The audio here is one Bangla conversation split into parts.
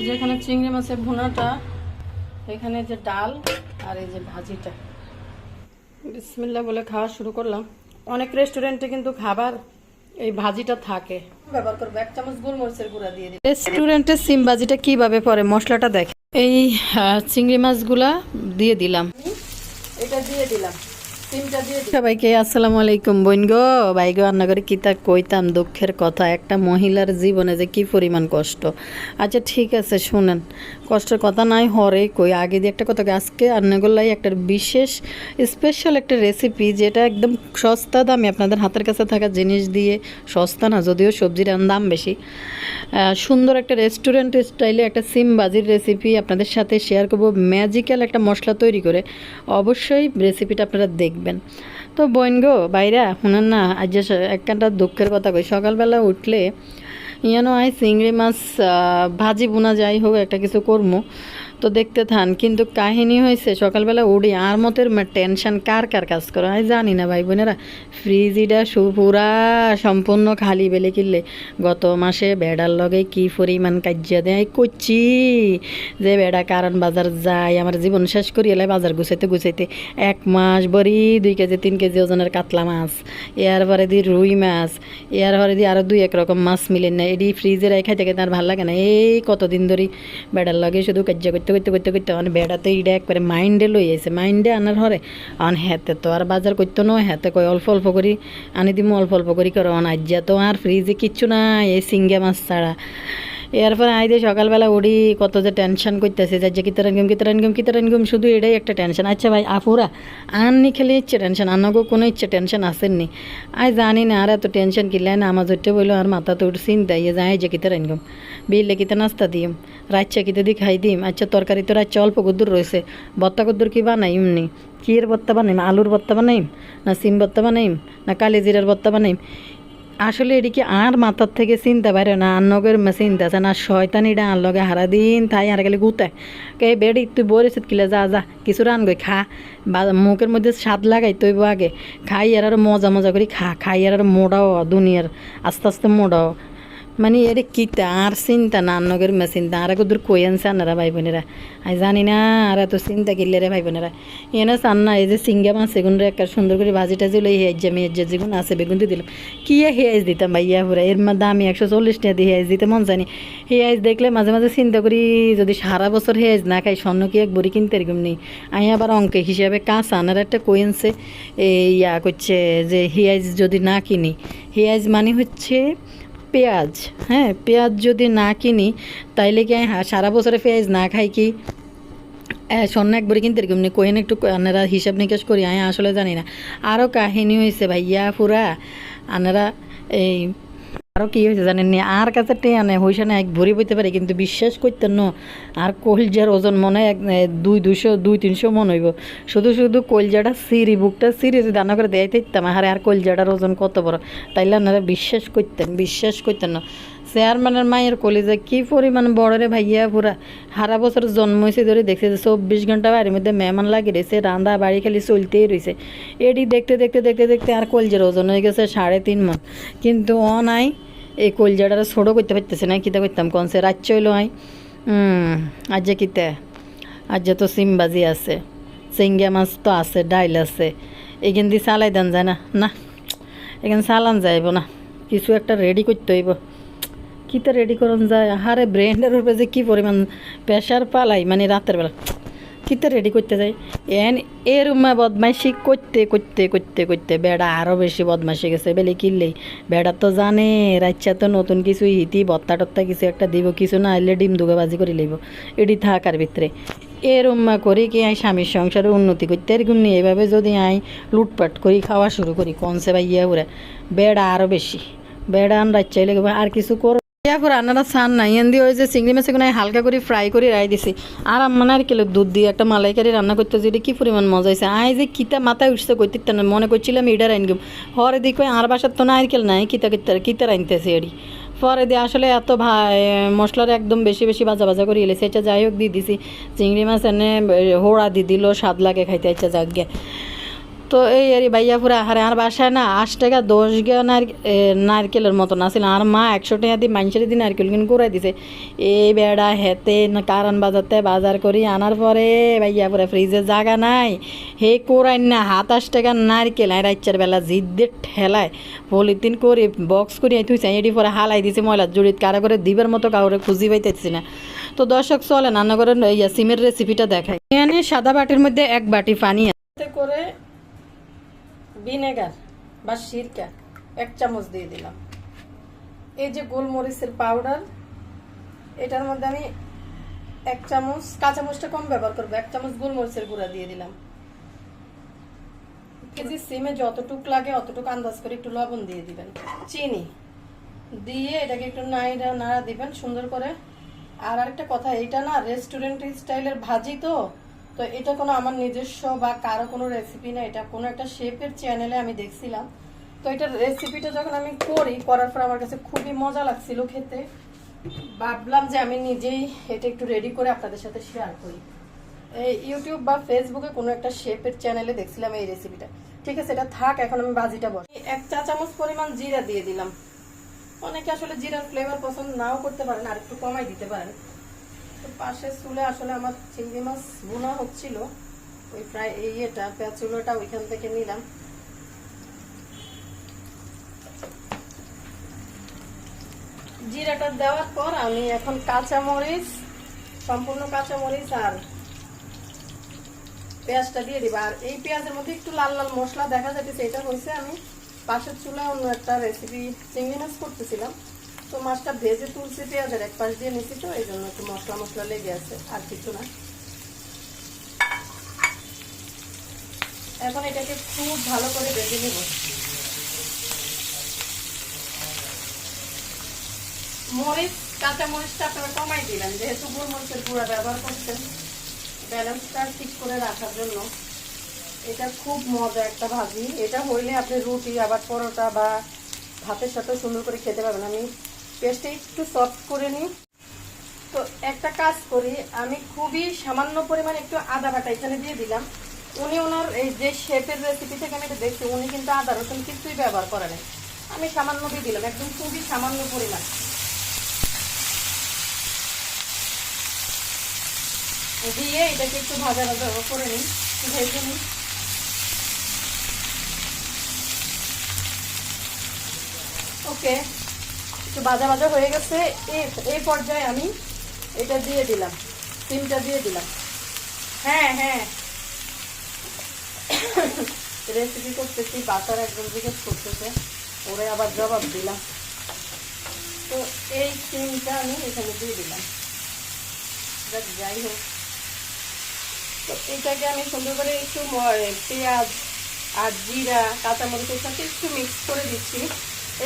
এই যে এখানে চিংড়ি মাছের ভুনাটা, এখানে যে ডাল আর এই যে ভাজিটা। বিসমিল্লা বলে খাওয়া শুরু করলাম। অনেক রেস্টুরেন্টে কিন্তু খাবার, এই ভাজিটা থাকে। ব্যবহার করব, এক চামচ গোলমরিচের গুঁড়া দিয়ে দিই রেস্টুরেন্টের সিম ভাজিটা কীভাবে পরে, মশলাটা দেখে। এই চিংড়ি মাছগুলা দিয়ে দিলাম। এটা দিয়ে দিলাম। সবাইকে আসসালামু আলাইকুম বোন গো। ভাই গো রান্না করে কিতা কইতাম দুঃখের কথা, একটা মহিলার জীবনে যে কি পরিমাণ কষ্ট। আচ্ছা ঠিক আছে, শুনেন। কষ্টের কথা নাই, হরে কই। আগে দিয়ে একটা কথা আজকে রান্নাগুলাই একটা বিশেষ স্পেশাল একটা রেসিপি যেটা একদম সস্তা দামে আপনাদের হাতের কাছে থাকা জিনিস দিয়ে সস্তা না, যদিও সবজির দাম বেশি। সুন্দর একটা রেস্টুরেন্ট স্টাইলে একটা সিম বাজির রেসিপি আপনাদের সাথে শেয়ার করব। ম্যাজিক্যাল একটা মশলা তৈরি করে। অবশ্যই রেসিপিটা আপনারা দেখবেন। তো বোন গো বাইরা শুনেন না, আজ একটা দুঃখের কথা কই, সকালবেলা উঠলে, ইয়ানো আই চিংড়ি মাছ ভাজি বোনা যাই হোক, একটা কিছু করব তো দেখতে থান, কিন্তু কাহিনী হয়েছে সকালবেলা উঠি আর মতের টেনশন কার কার কাজ করে? আমি জানি না, ভাই বোনেরা। ফ্রিজিটা সু- পুরা সম্পূর্ণ খালি বেলে কিনলে গত মাসে বেড়ার লগে কি পরিমাণ কাজ্যা দেয় করছি যে বেড়া কারণ বাজার যায়, আমার জীবন শেষ করি এলাই বাজার গুছাইতে গুছাইতে। এক মাস বড়ি দুই কেজি, তিন কেজি ওজনের কাতলা মাছ, এর পরে দি রুই মাছ, এর পরে দি আরও দুই এক রকম মাছ মিলেন না। এটি ফ্রিজে রেখে থেকে, তার ভালো লাগে না। এই কতদিন ধরে বেড়ার লগে শুধু কাজ্য করতে করতে করতে করতে করতে অন বেড়াতে ইডে একবারে মাইন্ডে লই আইছে। মাইন্ডে আনার হরে অন হেতে তো আর বাজার করতো নয় হেতে কই অল্প অল্প করি আনি দিমু, অল্প অল্প করি করো অন আজ্যা তো আর ফ্রিজে কিচ্ছু নাই, এই সিঙ্গে মাছ ছাড়া। এরপরে আই দিয়ে সকালবেলা উড়ি কত যে টেনশন করতেছে, যে যে কিতার আনগুম কিতার আনগুম কিতার আনগুম, শুধু এটাই একটা টেনশন আচ্ছা ভাই আফুরা আননি খেলে ইচ্ছে টেনশন আনাগো কোনো ইচ্ছে টেনশন আসেননি। আই জানি না, আর এত টেনশন কিনলে না আমার ধরতে বলল আর মাথা তো চিন্তা ইয়ে যায় যে কিতার আনগুম। বিলে কিতে নাস্তা দিম রাচ্চা কিতে দি খাই দিম আচ্ছা তরকারি তো রাচ্চা অল্প কুদ্দুর রয়েছে বত্তা কুদ্দুর কি বানাই এমনি কিয়ের বত্তা বানাইম, আলুর বত্তা বানাইম, না সিম বত্তা বানাইম, না কালি জিরার বত্তা বানাইম? আসলে এদিকে আর মাথার থেকে চিনতে পারে না, আর নগের চিন্তা আছে না শয়তানিটা আর লগে হারা দিন তাই আর গেলে গুতে। কে বেড়ি তুই বলেছিস কিলে যা যা, কিছু রান গই খা। বা মুখের মধ্যে স্বাদ লাগাই তৈব আগে। খাই আর মজা মজা করি, খা। খাই আর মোড়াও, দুনিয়ার আস্তে আস্তে মোড়াও। মানে এটা কিতা আর চিন্তা না আর নগের মে চিন্তা আর দূর কই আনছে আনারা ভাই বোনেরা আমি জানি না আর এত চিন্তা কিনলে রে ভাই বোনেরা এনে চান না এই যে সিঙ্গা মাছ এগুন রে একটা সুন্দর করে ভাজি টাজি লই হেয়াজ আমি হেয়াজ যেগুন আছে বেগুন দিয়ে দিলাম কি হেয়াজ দিতাম ভাই ইয়া পুরা এর মধ্যে আমি একশো চল্লিশ টাকা দিয়ে হেয়াজ দিতে মন জানি হেয়াজ দেখলে মাঝে মাঝে চিন্তা করি যদি সারা বছর হেয়াজ না খাই স্বর্ণ কি এক বড়ি কিনতে এরকম নেই আমি আবার অঙ্ক হিসাবে কাঁচা আনার একটা কইনছে এই ইয়া করছে যে হেয়াজ যদি না কিনি হেয়াজ মানে হচ্ছে পেঁয়াজ হ্যাঁ পেঁয়াজ যদি না কিনি, তাইলে কি সারা বছরে পেঁয়াজ না খাই কি? স্বর্ণ একবারে কিন্তু এরকম নেই কোহেন একটু আনারা হিসাব নিকাশ করি, আমি আসলে জানি না। আরও কাহিনী হয়েছে ভাইয়া, ফুরা, আনারা এই আরও কী হয়েছে জানেন নি? আর কাছে টে আনে হইসে না এক ভরি বইতে পারে, কিন্তু বিশ্বাস করতেন ন, আর কলজার ওজন মনে এক দুই দুশো দুই তিনশো মন হইব। শুধু শুধু কলজাটা সিঁড়ি, বুকটা সিঁড়ি যদি দানা করে দেয় থাকতাম হারে আর কলজাটার ওজন কত বড়? তাইলে আপনারা বিশ্বাস করতেন বিশ্বাস করতেন না। চেয়ারম্যানের মায়ের কলিজা কি পরিমাণ বড় রে ভাইয়া পুরা সারা বছর জন্ম হয়েছে ধরে দেখছে যে চব্বিশ ঘণ্টা বাড়ির মধ্যে মেহমান লাগিয়ে রয়েছে রান্দা বাড়ি খালি চলতেই রয়েছে এটি দেখতে দেখতে দেখতে দেখতে আর কলজের ওজন হয়ে গেছে সাড়ে তিন মন। কিন্তু অ নাই এই কলজাটারে ছোটো করতে পারতেছে না, কিতা করতাম? কনসে রাত হইল আই? আজ যে কিতে? আজ যে তো সিমবাজি আছে চিংগা মাছ তো আছে, ডাইল আছে। এখান দিয়ে চালাই দেন যায় না না, এখানে চালান যাইব না। কিছু একটা রেডি করতে হইব। কিতা রেডি করন যায়? হারে ব্রেন্ডের উপরে যে কী পরিমাণ প্রেশার পালাই মানে রাতের বেলা। কিতা রেডি করতে যাই? এন এর উমা বদমাইশি করতে করতে করতে করতে বেড়া আরও বেশি বদমাইশি গেছে। বেলে কিনলেই বেড়া তো জানে রাচ্চা তো নতুন কিছু ইতি, বত্তা টত্তা কিছু একটা দিব, কিছু না আইলে ডিম দুগাবাজি করে লইব। এটি থাকার ভিতরে। এর উম্মা করি কি আই স্বামীর সংসারে উন্নতি করতে এরকম নিয়ে এভাবে যদি আই লুটপাট করি, খাওয়া শুরু করি, কনসে বা ইয়া বেড়া আরও বেশি। বেড়া আন রাচ্চাই লেগে আর কিছু কর ইয়ারপর রান্নাটা সান নাই এন দিয়ে ওই যে চিংড়ি মাছ এগুলো হালকা করে ফ্রাই করে রাই দিছি। আর আমার আর কিলো দুধ দিয়ে একটা মালাইকারি রান্না করতে যেটা কি পরিমাণ মজা হয়েছে আই যে কিতা মাথায় উঠছে করতে না মনে করছিলাম এটার আইনগুম। হরে দিক আর বাসার তো নাই, কেল নাই, কিতা কিতা কিতা রাইনতেছে এডি পরে দিয়ে আসলে এত ভাই মশলার একদম বেশি বেশি ভাজা ভাজা করে এলেছে। এটা যাই হোক দিয়ে দিছি। চিংড়ি মাছ এনে হোড়া দিয়ে দিল, স্বাদ লাগে খাইতে ইচ্ছা যাক তো এই আর ভাইয়া পুরা হারে আর বাসায় না আট টাকা দশ গা নারকেলের মতন আসিল আর মা একশো টাকা দিয়ে মানুষের দিয়ে নারকেল কিনে করে দিছে। এই বেড়া হেতে কারণ বাজারতে বাজার করি আনার পরে ভাইয়া পুরা ফ্রিজে জায়গা নাই। হে কোরাই না হাতাশ টাকা নারকেল আর রাইচার বেলা জিদ্দে ঠেলায়। পলিথিন করে, বক্স করে থুইছে এটি পরে হালাই দিছে ময়লার জড়িত, কারা করে দিবের মতো কাউরে খুঁজি পাইতেছি না। তো দর্শক চলে রান্না করে সিমের রেসিপিটা দেখাই। এখানে সাদা বাটির মধ্যে এক বাটি পানি করে ভিনেগার বা সিরকা এক চামচ দিয়ে দিলাম। এই যে গোলমরিচের পাউডার এটার মধ্যে আমি এক চামচ কাঁচামচটা কম ব্যবহার করব, এক চামচ গোলমরিচের গুঁড়া দিয়ে দিলাম। কেজি সিমে যতটুক লাগে অতটুকু আন্দাজ করে একটু লবণ দিয়ে দিবেন। চিনি দিয়ে এটাকে একটু নাড়া নাড়া দিবেন সুন্দর করে। আর আরেকটা কথা এটা না রেস্টুরেন্ট স্টাইলের ভাজি তো তো এটা কোনো আমার নিজস্ব বা কারও কোনো রেসিপি না, এটা কোনো একটা শেফের চ্যানেলে আমি দেখছিলাম। তো এটার রেসিপিটা যখন আমি করি, করার পর আমার কাছে খুবই মজা লাগছিল খেতে। ভাবলাম যে আমি নিজেই এটা একটু রেডি করে আপনাদের সাথে শেয়ার করি। এই ইউটিউব বা ফেসবুকে কোনো একটা শেফের চ্যানেলে দেখছিলাম এই রেসিপিটা ঠিক আছে, এটা থাক, এখন আমি বাজিটা বস এক চা চামচ পরিমাণ জিরা দিয়ে দিলাম। অনেকে আসলে জিরার ফ্লেভার পছন্দ নাও করতে পারেন আর একটু কমাই দিতে পারেন। পাশের চুলে আসলে আমার চিংড়ি মাছ বোনা হচ্ছিল। ওই প্রায় এই এটা পেঁচুলোটা ওইখান থেকে নিলাম। জিরাটা দেওয়ার পর আমি এখন কাঁচা মরিচ সম্পূর্ণ কাঁচা মরিচ আর পেঁয়াজটা দিয়ে দিব। আর এই পেঁয়াজের মধ্যে একটু লাল লাল মশলা দেখা যাচ্ছে এটা হয়েছে আমি পাশের চুলায় অন্য একটা রেসিপি চিংড়ি মাছ করতেছিলাম। তো মাছটা ভেজে তুলছি পেঁয়াজের এক পাশ দিয়ে নিচ্ছি তো, এই জন্য একটু মশলা মশলা লেগে আছে, আর কিছু না। এখন এটাকে খুব ভালো করে ভেজে নেব। মরিচ, কাঁচা মরিচটা আপনারা কমাই দিলেন যেহেতু গোলমরিচের গুঁড়া ব্যবহার করছেন। ব্যালেন্সটা ঠিক করে রাখার জন্য এটা খুব মজা একটা ভাজি। এটা হইলে আপনি রুটি, আবার পরোটা বা ভাতের সাথে সুন্দর করে খেতে পারবেন। আমি পেস্টটা একটু সফট করে নিই। তো একটা কাজ করি, আমি খুবই সামান্য পরিমাণ একটু আদা বাটা এখানে দিয়ে দিলাম। উনি ওনার এই যে শেফের রেসিপি থেকে আমি দেখছি, উনি কিন্তু আদা রসুন কিছুই ব্যবহার করে নাই। আমি সামান্য দিয়ে দিলাম, একদম খুবই সামান্য পরিমাণ। দিয়ে এটাকে একটু ভাজা ভাজা করে নিই ভেজে নিই। ওকে একটু ভাজা ভাজা হয়ে গেছে। এই পর্যায়ে আমি এটা দিয়ে দিলাম। সিমটা দিয়ে দিলাম। হ্যাঁ হ্যাঁ। রেসিপি করতেছি বাসার একজন জিজ্ঞেস করতেছে। ওরে আবার জবাব দিলাম। তো এই সিমটা আমি এখানে দিয়ে দিলাম। যাই হোক। তো এটাকে আমি সুন্দর করে একটু পেঁয়াজ আর জিরা, কাঁচামরিচের সাথে একটু মিক্স করে দিচ্ছি।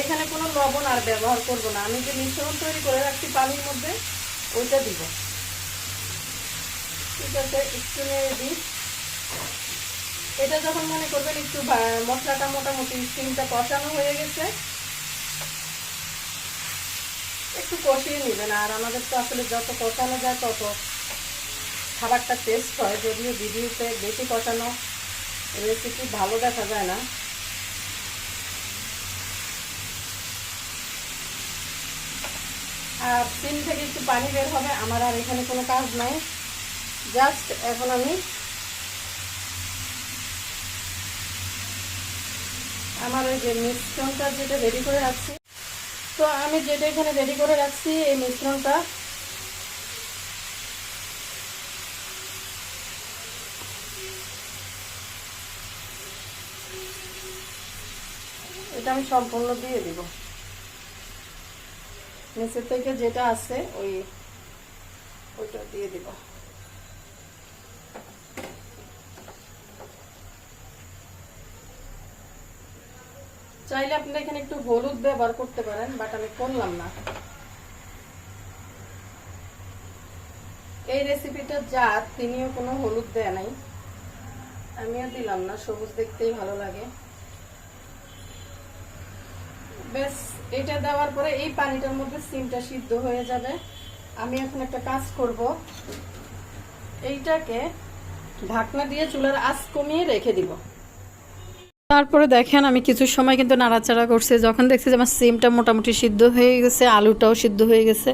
এখানে কোনো লবণ আর ব্যবহার করব না। আমি যে মিশ্রণ তৈরি করে রাখছি পানির মধ্যে, ওইটা দিব। ঠিক আছে, একটু নেড়ে দিই। এটা যখন মনে করবেন একটু মশলাটা মোটামুটি স্টিমটা কষানো হয়ে গেছে, একটু কষিয়ে নেবেন। আর আমাদের তো আসলে যত কষানো যায় তত খাবারটা টেস্ট হয়। যদিও ভিডিওতে বেশি কষানো রেসিপি ভালো দেখা যায় না। তিন থেকে একটু পানি বের হবে, আমার আর এখানে কোনো কাজ নাই। জাস্ট এখন আমি আমার ওই যে মিশ্রণটা যেটা রেডি করে রাখছি। তো আমি যেটা এখানে রেডি করে রাখছি, এই মিশ্রণটা। এটা আমি সম্পূর্ণ দিয়ে দিব। নিচে থেকে যেটা আছে, ওই, ওইটা দিয়ে দিব। চাইলে আপনি এখানে একটু হলুদ ব্যবহার করতে পারেন, বাট আমি করলাম না। এই রেসিপিটা যার তিনিও কোনো হলুদ দেয় নাই। আমিও দিলাম না, সবুজ দেখতেই ভালো লাগে। বেশ এটা দেওয়ার পরে এই পানিটার মধ্যে সিমটা সিদ্ধ হয়ে যাবে। আমি এখন একটা কাজ করব। এইটাকে ঢাকনা দিয়ে চুলার আঁচ কমিয়ে রেখে দিব। তারপরে দেখেন, আমি কিছু সময় কিন্তু নাড়াচাড়া করছি। যখন দেখছি যে আমার সিমটা মোটামুটি সিদ্ধ হয়ে গেছে, আলুটাও সিদ্ধ হয়ে গেছে,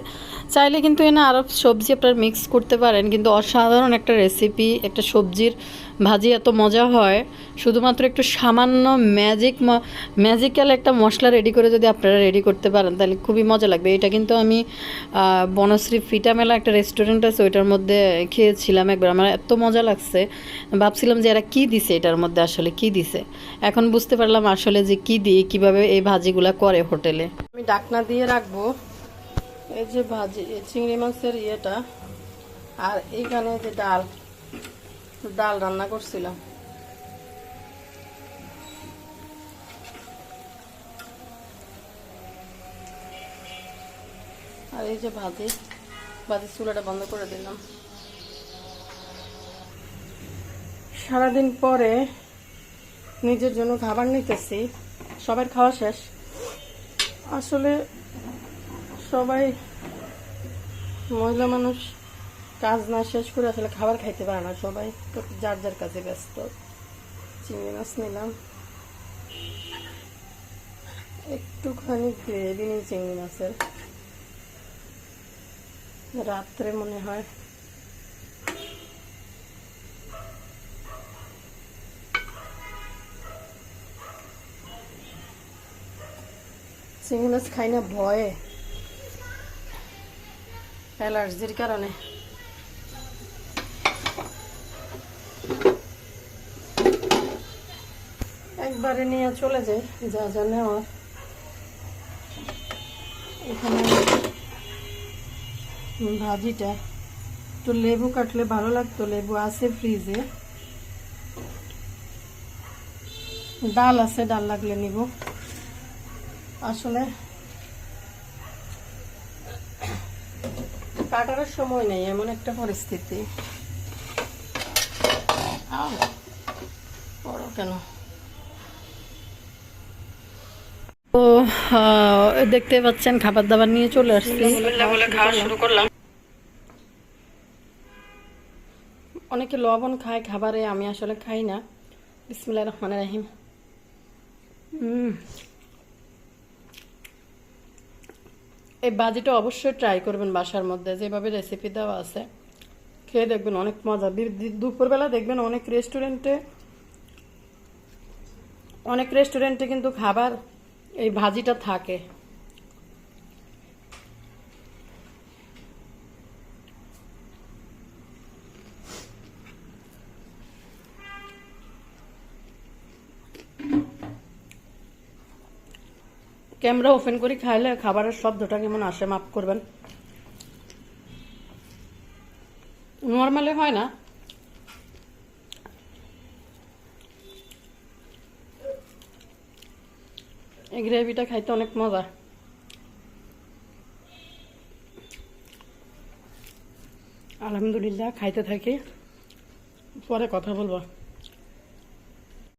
চাইলে কিন্তু এনে আরও সবজি আপনার মিক্স করতে পারেন। কিন্তু অসাধারণ একটা রেসিপি একটা সবজির ভাজি এত মজা হয়। শুধুমাত্র একটু সামান্য ম্যাজিক ম্যাজিক্যাল একটা মশলা রেডি করে যদি আপনারা রেডি করতে পারেন, তাহলে খুবই মজা লাগবে। এটা কিন্তু আমি বনশ্রী ফিটা মেলা একটা রেস্টুরেন্ট আছে, ওইটার মধ্যে খেয়েছিলাম একবার। আমার এত মজা লাগছে। ভাবছিলাম যে এরা কী দিছে এটার মধ্যে আসলে, কি দিছে? এখন বুঝতে পারলাম আসলে যে কি দিয়ে, কীভাবে এই ভাজিগুলা করে হোটেলে। আমি ডাকনা দিয়ে রাখব। এই যে ভাজি, চিংড়ি মাছের ইয়েটা। আর এইখানে যে ডাল ডাল রান্না করছিলাম। আর এই যে ভাজি ভাজি চুলাটা বন্ধ করে দিলাম। সারাদিন পরে নিজের জন্য খাবার নিতেছি, সবার খাওয়া শেষ। আসলে সবাই মহিলা মানুষ কাজ না শেষ করে আসলে খাবার খাইতে পারে না সবাই। তো যার যার কাজে ব্যস্ত। চিংড়ি মাছ নিলাম। একটুখানি গ্রেভি নিই চিংড়ি মাছের। রাত্রে মনে হয়। চিংড়ি মাছ খাই না, ভয়ে। অ্যালার্জির কারণে। একবারে নিয়ে চলে যাই, যা যা নেওয়ার। এখানে ভাজিটা। তো লেবু কাটলে ভালো লাগতো, লেবু আছে ফ্রিজে। ডাল আছে, ডাল লাগলে নিব। আসলে কাটার সময় নেই, এমন একটা পরিস্থিতি। বড় কেন? তো দেখতে পাচ্ছেন খাবার দাবার নিয়ে চলে আসছি। খাওয়া শুরু করলাম। অনেকে লবণ খায় খাবারে আমি আসলে খাই না। বিসমিল্লাহ রহমান রাহিম। এই বাজিটা অবশ্যই ট্রাই করবেন বাসার মধ্যে যেভাবে রেসিপি দেওয়া আছে। খেয়ে দেখবেন অনেক মজা। দুপুরবেলা দেখবেন অনেক রেস্টুরেন্টে অনেক রেস্টুরেন্টে কিন্তু খাবার এই ভাজিটা থাকে। ক্যামেরা ওপেন করে, খাইলে খাবারের শব্দটা কেমন আসে, মাফ করবেন। নর্মালে হয় না? এই গ্রেভিটা খাইতে অনেক মজা। আলহামদুলিল্লাহ খাইতে থাকি। পরে কথা বলব।